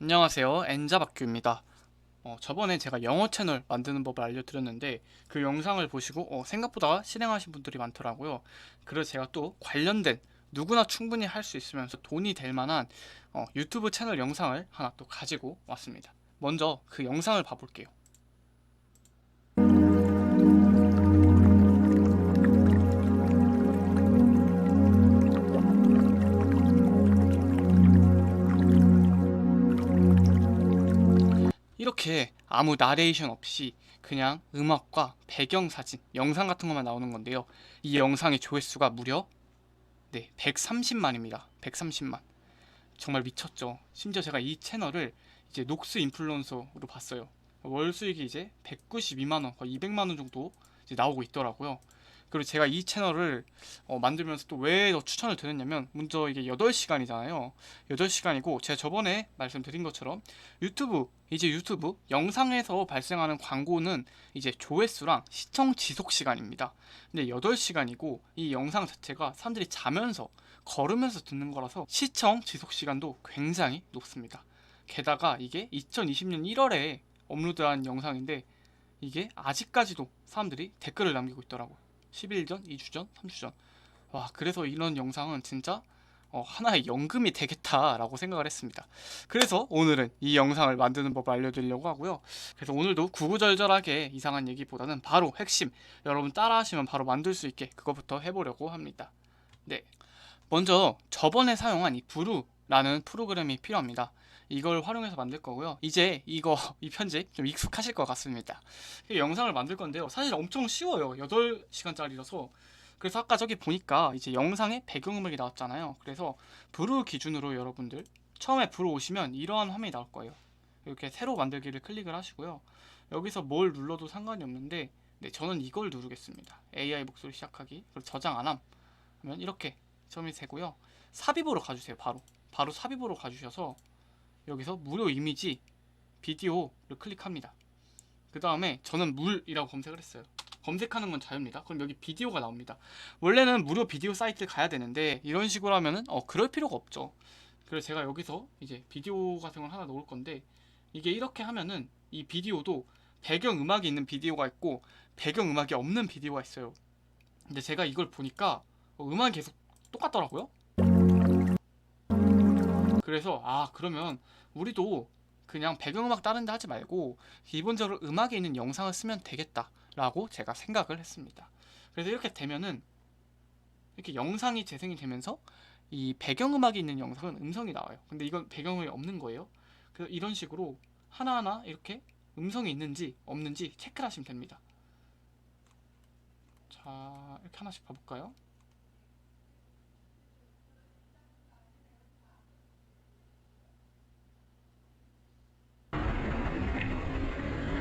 안녕하세요. 엔자박규입니다. 어, 저번에 제가 영어 채널 만드는 법을 알려드렸는데 그 영상을 보시고 어, 생각보다 실행하신 분들이 많더라고요. 그래서 제가 또 관련된 누구나 충분히 할 수 있으면서 돈이 될 만한 어, 유튜브 채널 영상을 하나 또 가지고 왔습니다. 먼저 그 영상을 봐볼게요. 이렇게 아무 나레이션 없이 그냥 음악과 배경 사진, 영상 같은 것만 나오는 건데요. 이 영상의 조회수가 무려 네, 130만입니다. 130만. 정말 미쳤죠. 심지어 제가 이 채널을 이제 녹스 인플루언서로 봤어요. 월 수익이 이제 192만 원, 거의 200만 원 정도 나오고 있더라고요. 그리고 제가 이 채널을 어, 만들면서 또 왜 더 추천을 드렸냐면 먼저 이게 8시간이잖아요. 8시간이고 제가 저번에 말씀드린 것처럼 유튜브 이제 유튜브 영상에서 발생하는 광고는 이제 조회수랑 시청 지속 시간입니다. 근데 8시간이고 이 영상 자체가 사람들이 자면서 걸으면서 듣는 거라서 시청 지속 시간도 굉장히 높습니다. 게다가 이게 2020년 1월에 업로드한 영상인데 이게 아직까지도 사람들이 댓글을 남기고 있더라고요. 10일 전, 2주 전, 3주 전. 와, 그래서 이런 영상은 진짜 어, 하나의 연금이 되겠다라고 생각을 했습니다. 그래서 오늘은 이 영상을 만드는 법을 알려드리려고 하고요. 그래서 오늘도 구구절절하게 이상한 얘기보다는 바로 핵심, 여러분 따라하시면 바로 만들 수 있게 그것부터 해보려고 합니다. 네. 먼저 저번에 사용한 이 브루라는 프로그램이 필요합니다. 이걸 활용해서 만들 거고요. 이제 이거 이 편집 좀 익숙하실 것 같습니다. 이 영상을 만들 건데요. 사실 엄청 쉬워요. 8시간짜리라서. 그래서 아까 저기 보니까 이제 영상에 배경음악이 나왔잖아요. 그래서 브루 기준으로 여러분들 처음에 브루 오시면 이러한 화면이 나올 거예요. 이렇게 새로 만들기를 클릭을 하시고요. 여기서 뭘 눌러도 상관이 없는데 네, 저는 이걸 누르겠습니다. AI 목소리 시작하기. 그리고 저장 안 함. 하면 이렇게 점이 되고요. 삽입으로 가주세요. 바로. 바로 삽입으로 가주셔서 여기서 무료 이미지 비디오를 클릭합니다. 그 다음에 저는 물이라고 검색을 했어요. 검색하는 건 자유입니다. 그럼 여기 비디오가 나옵니다. 원래는 무료 비디오 사이트 가야 되는데 이런 식으로 하면은 어 그럴 필요가 없죠. 그래서 제가 여기서 이제 비디오 같은 걸 하나 넣을 건데 이게 이렇게 하면은 이 비디오도 배경 음악이 있는 비디오가 있고 배경 음악이 없는 비디오가 있어요. 근데 제가 이걸 보니까 어, 음악이 계속 똑같더라고요. 그래서 아 그러면 우리도 그냥 배경음악 다른 데 하지 말고 기본적으로 음악에 있는 영상을 쓰면 되겠다 라고 제가 생각을 했습니다. 그래서 이렇게 되면은 이렇게 영상이 재생이 되면서 이 배경음악이 있는 영상은 음성이 나와요. 근데 이건 배경음악이 없는 거예요. 그래서 이런 식으로 하나하나 이렇게 음성이 있는지 없는지 체크를 하시면 됩니다. 자, 이렇게 하나씩 봐볼까요?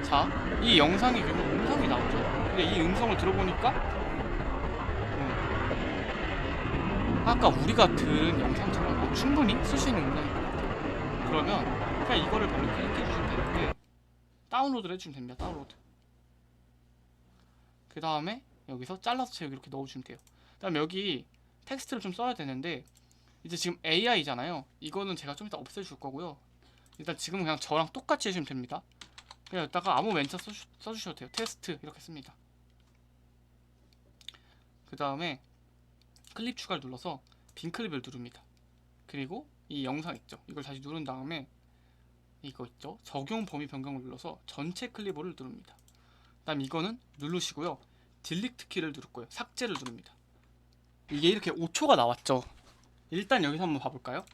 자, 이 영상이 결국 음성이 나오죠. 근데 이 음성을 들어보니까 음, 아까 우리가 들은 영상처럼 어, 충분히 쓸 수 있는 음성인 것 같아요. 그러면 그냥 이거를 바로 클릭해 주시면 되는데 다운로드를 해주시면 됩니다. 다운로드. 그 다음에 여기서 잘라서 채우기 이렇게 넣어주시면 돼요. 그 다음에 여기 텍스트를 좀 써야 되는데 이제 지금 AI잖아요. 이거는 제가 좀 이따 없애줄 거고요. 일단 지금 그냥 저랑 똑같이 해주시면 됩니다. 여기다가 아무 멘트 써주, 써주 셔도 돼요. 테스트 이렇게 씁니다. 그 다음에 클립 추가를 눌러서 빈 클립을 누릅니다. 그리고 이 영상 있죠. 이걸 다시 누른 다음에 이거 있죠. 적용 범위 변경을 눌러서 전체 클립을 누릅니다. 그다음 이거는 누르시고요. 딜리트 키를 누를 거예요. 삭제를 누릅니다. 이게 이렇게 5초가 나왔죠. 일단 여기서 한번 봐볼까요?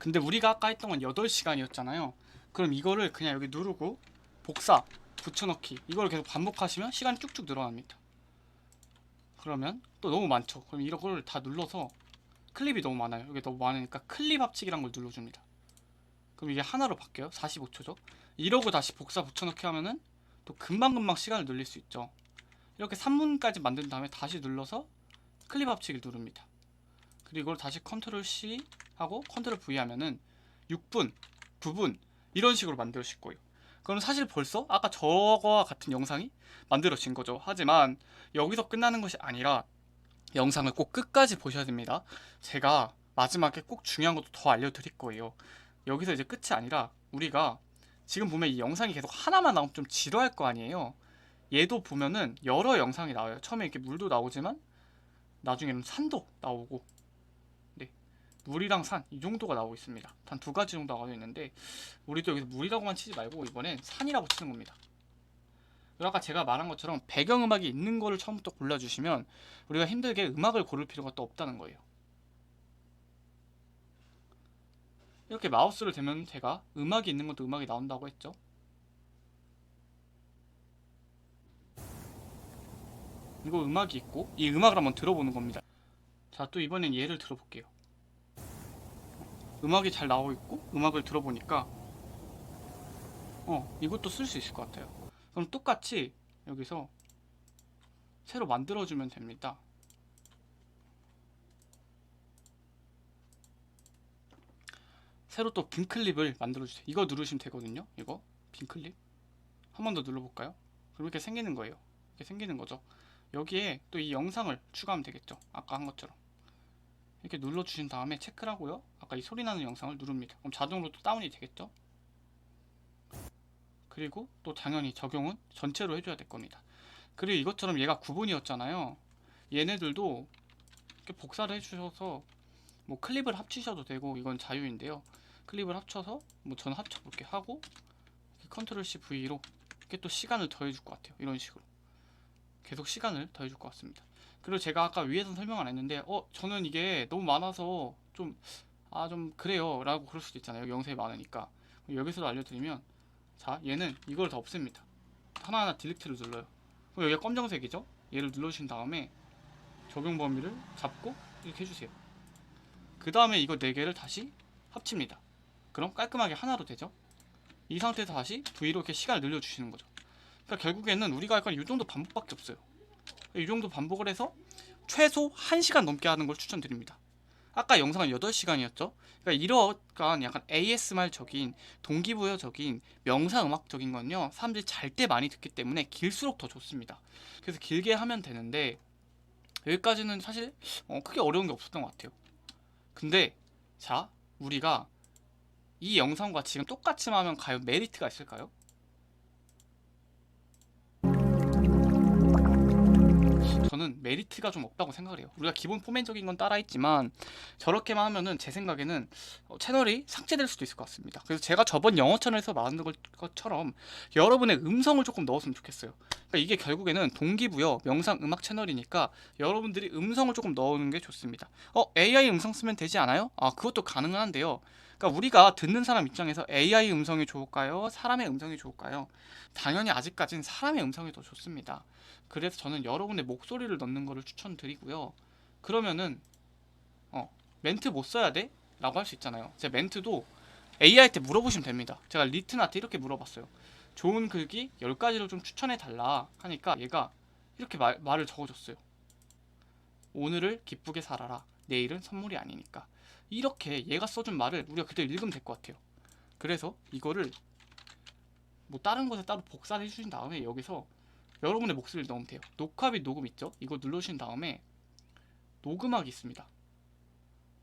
근데 우리가 아까 했던 건 8시간이었잖아요. 그럼 이거를 그냥 여기 누르고 복사, 붙여넣기 이걸 계속 반복하시면 시간이 쭉쭉 늘어납니다. 그러면 또 너무 많죠. 그럼 이런 걸 다 눌러서 클립이 너무 많아요. 이게 너무 많으니까 클립 합치기란 걸 눌러줍니다. 그럼 이게 하나로 바뀌어요. 45초죠. 이러고 다시 복사 붙여넣기 하면은 또 금방금방 시간을 늘릴 수 있죠. 이렇게 3분까지 만든 다음에 다시 눌러서 클립 합치기를 누릅니다. 그리고 이걸 다시 컨트롤 C 하고 컨트롤 V 하면은 6분, 9분 이런 식으로 만들어질 거예요. 그럼 사실 벌써 아까 저거와 같은 영상이 만들어진 거죠. 하지만 여기서 끝나는 것이 아니라 영상을 꼭 끝까지 보셔야 됩니다. 제가 마지막에 꼭 중요한 것도 더 알려드릴 거예요. 여기서 이제 끝이 아니라 우리가 지금 보면 이 영상이 계속 하나만 나오면 좀 지루할 거 아니에요. 얘도 보면은 여러 영상이 나와요. 처음에 이렇게 물도 나오지만 나중에는 산도 나오고 네 물이랑 산 이 정도가 나오고 있습니다. 단 두 가지 정도 나오고 있는데 우리도 여기서 물이라고만 치지 말고 이번엔 산이라고 치는 겁니다. 그리고 아까 제가 말한 것처럼 배경음악이 있는 거를 처음부터 골라주시면 우리가 힘들게 음악을 고를 필요가 또 없다는 거예요. 이렇게 마우스를 대면 제가 음악이 있는 것도 음악이 나온다고 했죠. 이거 음악이 있고 이 음악을 한번 들어보는 겁니다. 자, 또 이번엔 얘를 들어볼게요. 음악이 잘 나오고 있고 음악을 들어보니까 어, 이것도 쓸 수 있을 것 같아요. 그럼 똑같이 여기서 새로 만들어주면 됩니다. 새로 또 빈 클립을 만들어주세요. 이거 누르시면 되거든요. 이거 빈 클립 한 번 더 눌러볼까요? 그럼 이렇게 생기는 거예요. 이렇게 생기는 거죠. 여기에 또 이 영상을 추가하면 되겠죠. 아까 한 것처럼 이렇게 눌러주신 다음에 체크를 하고요. 아까 이 소리 나는 영상을 누릅니다. 그럼 자동으로 또 다운이 되겠죠. 그리고 또 당연히 적용은 전체로 해줘야 될 겁니다. 그리고 이것처럼 얘가 구분이었잖아요. 얘네들도 복사를 해주셔서 뭐 클립을 합치셔도 되고 이건 자유인데요. 클립을 합쳐서 뭐 전 합쳐볼게 하고 컨트롤 C V로 이렇게 또 시간을 더해줄 것 같아요. 이런 식으로 계속 시간을 더해줄 것 같습니다. 그리고 제가 아까 위에서 설명 안 했는데 어 저는 이게 너무 많아서 좀 아 좀 그래요 라고 그럴 수도 있잖아요. 영상이 많으니까 여기서도 알려드리면 자 얘는 이걸 다 없앱니다. 하나하나 딜리트를 눌러요. 그럼 여기가 검정색이죠? 얘를 눌러주신 다음에 적용 범위를 잡고 이렇게 해주세요. 그 다음에 이거 4개를 다시 합칩니다. 그럼 깔끔하게 하나로 되죠? 이 상태에서 다시 V로 이렇게 시간을 늘려주시는 거죠. 그러니까 결국에는 우리가 할 건 이 정도 반복밖에 없어요. 이 정도 반복을 해서 최소 1시간 넘게 하는 걸 추천드립니다. 아까 영상은 8시간이었죠? 그러니까 이러한 약간 ASMR적인 동기부여적인 명상음악적인 건요 사람들이 잘 때 많이 듣기 때문에 길수록 더 좋습니다. 그래서 길게 하면 되는데 여기까지는 사실 어, 크게 어려운 게 없었던 것 같아요. 근데 자 우리가 이 영상과 지금 똑같이 하면 과연 메리트가 있을까요? 저는 메리트가 좀 없다고 생각을 해요. 우리가 기본 포맷적인 건 따라했지만 저렇게만 하면은 제 생각에는 어, 채널이 삭제될 수도 있을 것 같습니다. 그래서 제가 저번 영어 채널에서 것- 것처럼 여러분의 음성을 조금 넣었으면 좋겠어요. 그러니까 이게 결국에는 동기부여 명상 음악 채널이니까 여러분들이 음성을 조금 넣는 게 좋습니다. 어 AI 음성 쓰면 되지 않아요? 아 그것도 가능한데요. 그러니까 우리가 듣는 사람 입장에서 AI 음성이 좋을까요? 사람의 음성이 좋을까요? 당연히 아직까지는 사람의 음성이 더 좋습니다. 그래서 저는 여러분의 목소리를 넣는 거를 추천드리고요. 그러면은 어 멘트 못 써야 돼? 라고 할 수 있잖아요. 제 멘트도 AI한테 물어보시면 됩니다. 제가 리튼한테 이렇게 물어봤어요. 좋은 글귀 10가지를 좀 추천해 달라 하니까 얘가 이렇게 말, 말을 적어줬어요. 오늘을 기쁘게 살아라. 내일은 선물이 아니니까. 이렇게 얘가 써준 말을 우리가 그대로 읽으면 될 것 같아요. 그래서 이거를 뭐 다른 곳에 따로 복사를 해주신 다음에 여기서 여러분의 목소리를 넣으면 돼요. 녹화 및 녹음 있죠? 이거 누르신 다음에 녹음하기 있습니다.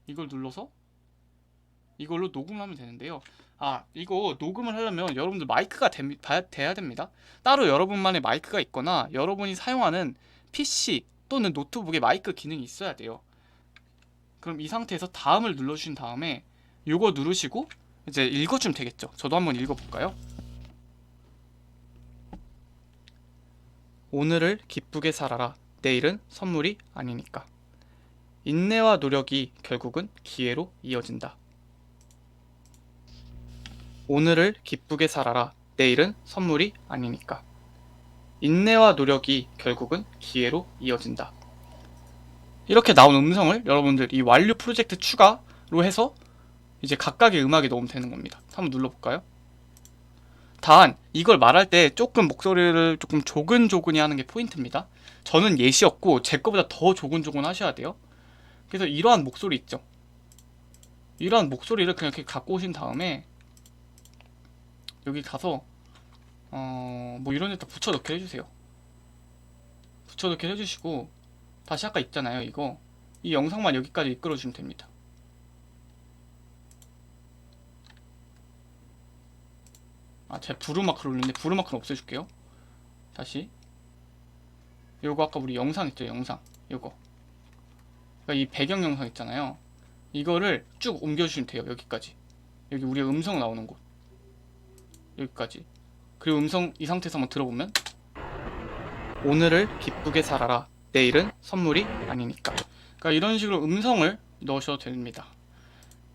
이걸 눌러서 이걸로 녹음을 하면 되는데요. 아 이거 녹음을 하려면 여러분들 마이크가 됨- 다- 돼야 됩니다. 따로 여러분만의 마이크가 있거나 여러분이 사용하는 PC 또는 노트북에 마이크 기능이 있어야 돼요. 그럼 이 상태에서 다음을 눌러주신 다음에 이거 누르시고 이제 읽어주면 되겠죠. 저도 한번 읽어볼까요? 오늘을 기쁘게 살아라. 내일은 선물이 아니니까. 인내와 노력이 결국은 기회로 이어진다. 오늘을 기쁘게 살아라. 내일은 선물이 아니니까. 인내와 노력이 결국은 기회로 이어진다. 이렇게 나온 음성을 여러분들 이 완료 프로젝트 추가로 해서 이제 각각의 음악에 넣으면 되는 겁니다. 한번 눌러볼까요? 단 이걸 말할 때 조금 목소리를 조금 조근조근히 하는 게 포인트입니다. 저는 예시였고 제 거보다 더 조근조근 하셔야 돼요. 그래서 이러한 목소리 있죠. 이러한 목소리를 그냥 이렇게 갖고 오신 다음에 여기 가서 어 뭐 이런 데다 붙여넣기 해주세요. 붙여넣기 해주시고 다시 아까 있잖아요 이거. 이 영상만 여기까지 이끌어 주면 됩니다. 아 제가 부르마크를 올렸는데 부르마크는 없애줄게요. 다시. 요거 아까 우리 영상 있죠 영상. 요거. 그러니까 이 배경 영상 있잖아요. 이거를 쭉 옮겨주시면 돼요 여기까지. 여기 우리 음성 나오는 곳. 여기까지. 그리고 음성 이 상태에서 한번 들어보면. 오늘을 기쁘게 살아라 내일은 선물이 아니니까. 그러니까 이런 식으로 음성을 넣으셔도 됩니다.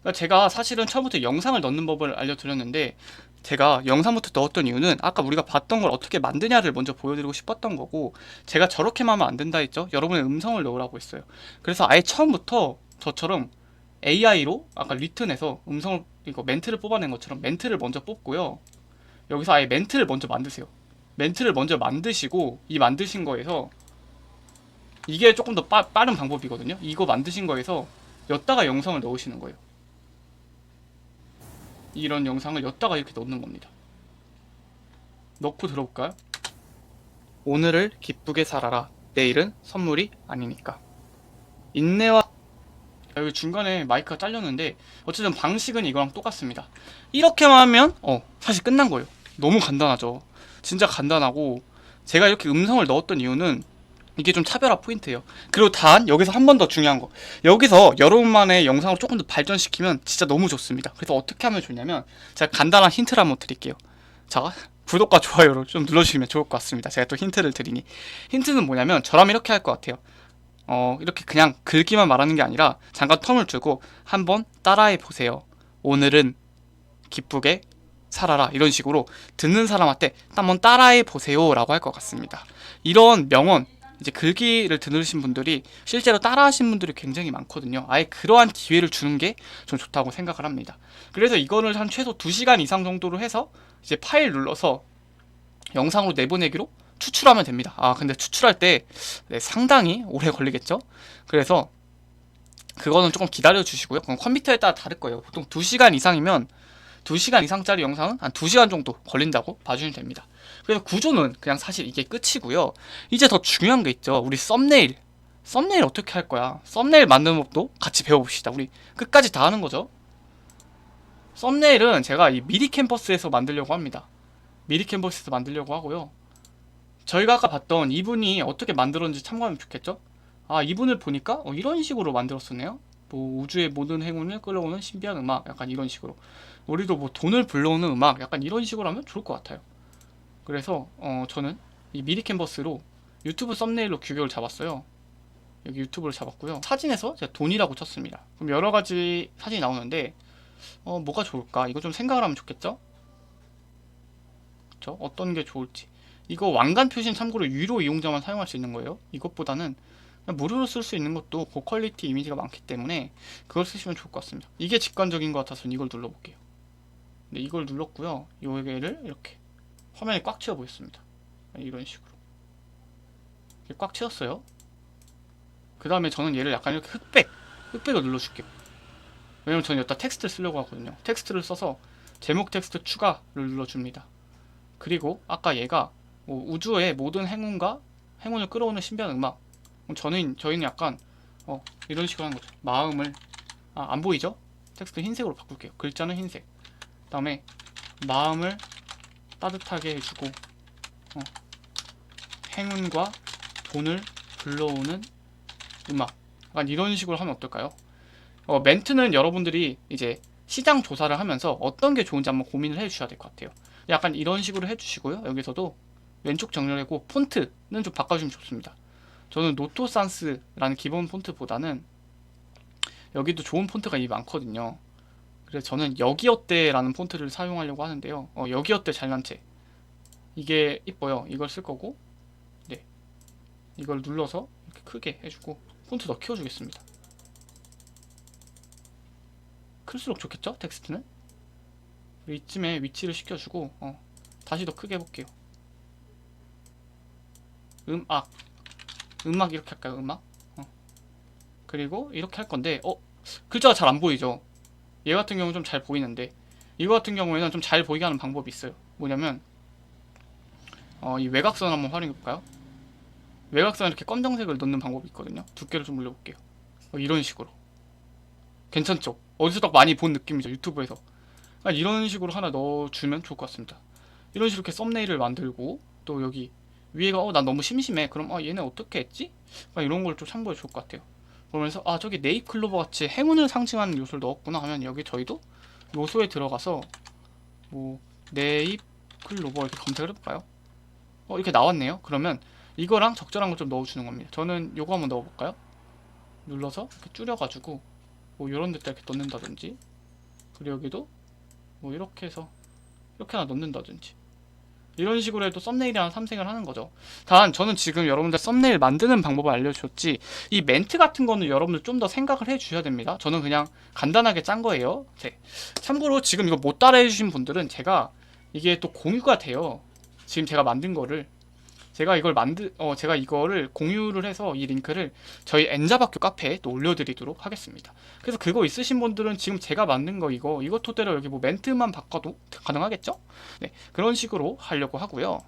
그러니까 제가 사실은 처음부터 영상을 넣는 법을 알려드렸는데 제가 영상부터 넣었던 이유는 아까 우리가 봤던 걸 어떻게 만드냐를 먼저 보여드리고 싶었던 거고 제가 저렇게만 하면 안 된다 했죠? 여러분의 음성을 넣으라고 했어요. 그래서 아예 처음부터 저처럼 AI로 아까 리튼에서 음성을 이거 멘트를 뽑아낸 것처럼 멘트를 먼저 뽑고요. 여기서 아예 멘트를 먼저 만드세요. 멘트를 먼저 만드시고 이 만드신 거에서 이게 조금 더 빠, 빠른 방법이거든요 이거 만드신 거에서 엿다가 영상을 넣으시는 거예요 이런 영상을 엿다가 이렇게 넣는 겁니다. 넣고 들어볼까요? 오늘을 기쁘게 살아라. 내일은 선물이 아니니까. 인내와 여기 중간에 마이크가 잘렸는데 어쨌든 방식은 이거랑 똑같습니다. 이렇게만 하면 어 사실 끝난 거예요. 너무 간단하죠. 진짜 간단하고 제가 이렇게 음성을 넣었던 이유는 이게 좀 차별화 포인트예요. 그리고 단 여기서 한 번 더 중요한 거. 여기서 여러분만의 영상을 조금 더 발전시키면 진짜 너무 좋습니다. 그래서 어떻게 하면 좋냐면 제가 간단한 힌트를 한번 드릴게요. 자, 구독과 좋아요를 좀 눌러주시면 좋을 것 같습니다. 제가 또 힌트를 드리니 힌트는 뭐냐면 저라면 이렇게 할 것 같아요. 어, 이렇게 그냥 글기만 말하는 게 아니라 잠깐 텀을 주고 한번 따라해 보세요. 오늘은 기쁘게 살아라 이런 식으로 듣는 사람한테 한번 따라해 보세요라고 할 것 같습니다. 이런 명언 이제 글귀를 들으신 분들이 실제로 따라하신 분들이 굉장히 많거든요. 아예 그러한 기회를 주는 게좀 좋다고 생각을 합니다. 그래서 이거를 한 최소 2시간 이상 정도로 해서 이제 파일 눌러서 영상으로 내보내기로 추출하면 됩니다. 아, 근데 추출할 때 네, 상당히 오래 걸리겠죠? 그래서 그거는 조금 기다려 주시고요. 그건 컴퓨터에 따라 다를 거예요. 보통 2시간 이상이면 2시간 이상짜리 영상은 한 2시간 정도 걸린다고 봐주시면 됩니다. 그래서 구조는 그냥 사실 이게 끝이고요. 이제 더 중요한 게 있죠. 우리 썸네일. 썸네일 어떻게 할 거야? 썸네일 만드는 법도 같이 배워봅시다. 우리 끝까지 다 하는 거죠. 썸네일은 제가 이 미리 캠퍼스에서 만들려고 합니다. 미리 캠퍼스에서 만들려고 하고요. 저희가 아까 봤던 이분이 어떻게 만들었는지 참고하면 좋겠죠? 아, 이분을 보니까 어, 이런 식으로 만들었었네요. 뭐 우주의 모든 행운을 끌어오는 신비한 음악 약간 이런 식으로 우리도 뭐 돈을 불러오는 음악 약간 이런 식으로 하면 좋을 것 같아요. 그래서 어, 저는 이 미리 캔버스로 유튜브 썸네일로 규격을 잡았어요. 여기 유튜브를 잡았고요. 사진에서 제가 돈이라고 쳤습니다. 그럼 여러 가지 사진이 나오는데 어, 뭐가 좋을까? 이거 좀 생각을 하면 좋겠죠? 그쵸? 어떤 게 좋을지. 이거 왕관 표시는 참고로 유료 이용자만 사용할 수 있는 거예요. 이것보다는 무료로 쓸 수 있는 것도 고퀄리티 이미지가 많기 때문에 그걸 쓰시면 좋을 것 같습니다. 이게 직관적인 것 같아서 이걸 눌러볼게요. 네, 이걸 눌렀고요. 요게를 이렇게 화면이 꽉 채워 보였습니다. 이런 식으로 꽉 채웠어요. 그 다음에 저는 얘를 약간 이렇게 흑백 흑백을 눌러줄게요. 왜냐면 저는 여기다 텍스트를 쓰려고 하거든요. 텍스트를 써서 제목 텍스트 추가를 눌러줍니다. 그리고 아까 얘가 뭐 우주의 모든 행운과 행운을 끌어오는 신비한 음악 저는 저희는 약간 어, 이런 식으로 하는 거죠. 마음을 아, 안 보이죠? 텍스트 흰색으로 바꿀게요. 글자는 흰색. 그다음에 마음을 따뜻하게 해주고 어, 행운과 돈을 불러오는 음악. 약간 이런 식으로 하면 어떨까요? 어, 멘트는 여러분들이 이제 시장 조사를 하면서 어떤 게 좋은지 한번 고민을 해주셔야 될 것 같아요. 약간 이런 식으로 해주시고요. 여기서도 왼쪽 정렬하고 폰트는 좀 바꿔주면 좋습니다. 저는 노토산스라는 기본 폰트보다는 여기도 좋은 폰트가 이 많거든요. 그래서 저는 여기어때라는 폰트를 사용하려고 하는데요. 어, 여기어때 잘난 체 이게 이뻐요. 이걸 쓸 거고, 네, 이걸 눌러서 이렇게 크게 해주고 폰트 더 키워주겠습니다. 클수록 좋겠죠? 텍스트는 이쯤에 위치를 시켜주고 어, 다시 더 크게 해볼게요. 음악 음악 이렇게 할까요? 음악 어. 그리고 이렇게 할 건데 어 글자가 잘 안 보이죠? 얘 같은 경우는 좀 잘 보이는데 이거 같은 경우에는 좀 잘 보이게 하는 방법이 있어요. 뭐냐면 어, 이 외곽선 한번 활용해 볼까요? 외곽선 이렇게 검정색을 넣는 방법이 있거든요. 두께를 좀 올려볼게요. 어, 이런 식으로. 괜찮죠? 어디서 딱 많이 본 느낌이죠. 유튜브에서. 아, 이런 식으로 하나 넣어주면 좋을 것 같습니다. 이런 식으로 이렇게 썸네일을 만들고 또 여기 위에가 어, 난 너무 심심해. 그럼 아, 얘네 어떻게 했지? 아, 이런 걸 좀 참고해 좋을 것 같아요. 그러면서 아 저기 네잎클로버 같이 행운을 상징하는 요소를 넣었구나 하면 여기 저희도 요소에 들어가서 뭐 네잎클로버 이렇게 검색을 해볼까요? 어 이렇게 나왔네요. 그러면 이거랑 적절한 걸 좀 넣어주는 겁니다. 저는 요거 한번 넣어볼까요? 눌러서 이렇게 줄여가지고 뭐 이런 데다 이렇게 넣는다든지 그리고 여기도 뭐 이렇게 해서 이렇게 하나 넣는다든지 이런 식으로 해도 썸네일이 하나 탐색을 하는 거죠. 단 저는 지금 여러분들 썸네일 만드는 방법을 알려줬지 이 멘트 같은 거는 여러분들 좀 더 생각을 해 주셔야 됩니다. 저는 그냥 간단하게 짠 거예요. 네. 참고로 지금 이거 못 따라해 주신 분들은 제가 이게 또 공유가 돼요. 지금 제가 만든 거를 제가 이걸 만드 어 제가 이거를 공유를 해서 이 링크를 저희 엔자박교 카페에 또 올려드리도록 하겠습니다. 그래서 그거 있으신 분들은 지금 제가 만든 거 이거 이거 토대로 여기 뭐 멘트만 바꿔도 가능하겠죠? 네 그런 식으로 하려고 하고요.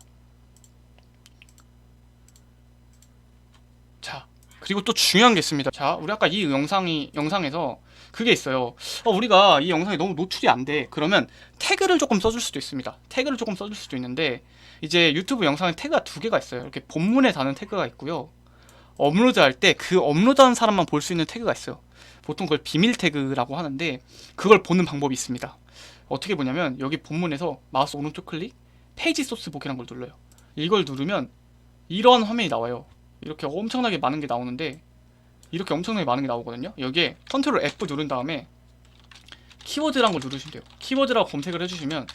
자 그리고 또 중요한 게 있습니다. 자 우리 아까 이 영상이 영상에서 그게 있어요. 어, 우리가 이 영상이 너무 노출이 안 돼. 그러면 태그를 조금 써줄 수도 있습니다. 태그를 조금 써줄 수도 있는데 이제 유튜브 영상에 태그가 두 개가 있어요. 이렇게 본문에 다는 태그가 있고요. 업로드 할 때 그 업로드한 사람만 볼 수 있는 태그가 있어요. 보통 그걸 비밀 태그라고 하는데 그걸 보는 방법이 있습니다. 어떻게 보냐면 여기 본문에서 마우스 오른쪽 클릭 페이지 소스 보기라는 걸 눌러요. 이걸 누르면 이런 화면이 나와요. 이렇게 엄청나게 많은 게 나오는데 이렇게 엄청나게 많은 게 나오거든요. 여기에 컨트롤 F 누른 다음에 키워드란 걸 누르시면 돼요. 키워드라고 검색을 해주시면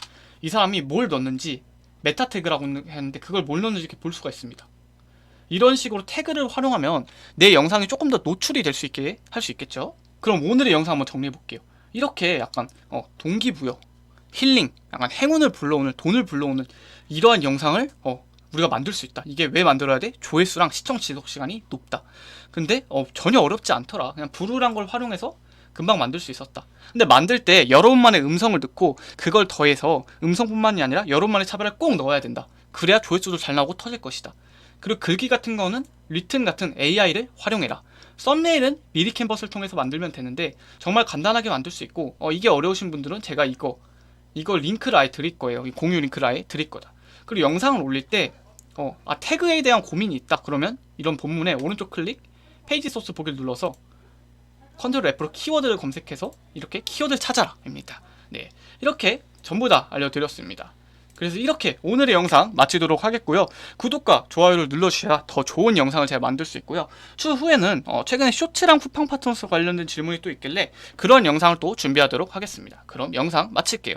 이 사람이 뭘 넣는지 메타 태그라고 했는데 그걸 뭘 넣는지 이렇게 볼 수가 있습니다. 이런 식으로 태그를 활용하면 내 영상이 조금 더 노출이 될 수 있게 할 수 있겠죠. 그럼 오늘의 영상 한번 정리해 볼게요. 이렇게 약간 어, 동기부여, 힐링, 약간 행운을 불러오는 돈을 불러오는 이러한 영상을 어, 우리가 만들 수 있다. 이게 왜 만들어야 돼? 조회수랑 시청 지속 시간이 높다. 근데 어, 전혀 어렵지 않더라. 그냥 부루란 걸 활용해서 금방 만들 수 있었다. 근데 만들 때 여러분만의 음성을 넣고 그걸 더해서 음성뿐만이 아니라 여러분만의 차별을 꼭 넣어야 된다. 그래야 조회수도 잘 나오고 터질 것이다. 그리고 글귀 같은 거는 리튼 같은 AI를 활용해라. 썸네일은 미리 캔버스를 통해서 만들면 되는데 정말 간단하게 만들 수 있고 어, 이게 어려우신 분들은 제가 이거 이거 링크를 아예 드릴 거예요. 이 공유 링크를 아예 드릴 거다. 그리고 영상을 올릴 때 어, 아, 태그에 대한 고민이 있다. 그러면 이런 본문에 오른쪽 클릭 페이지 소스 보기를 눌러서 컨트롤 F로 키워드를 검색해서 이렇게 키워드를 찾아라 입니다. 네, 이렇게 전부 다 알려드렸습니다. 그래서 이렇게 오늘의 영상 마치도록 하겠고요. 구독과 좋아요를 눌러주셔야 더 좋은 영상을 제가 만들 수 있고요. 추후에는 어, 최근에 쇼츠랑 쿠팡 파트너스 관련된 질문이 또 있길래 그런 영상을 또 준비하도록 하겠습니다. 그럼 영상 마칠게요.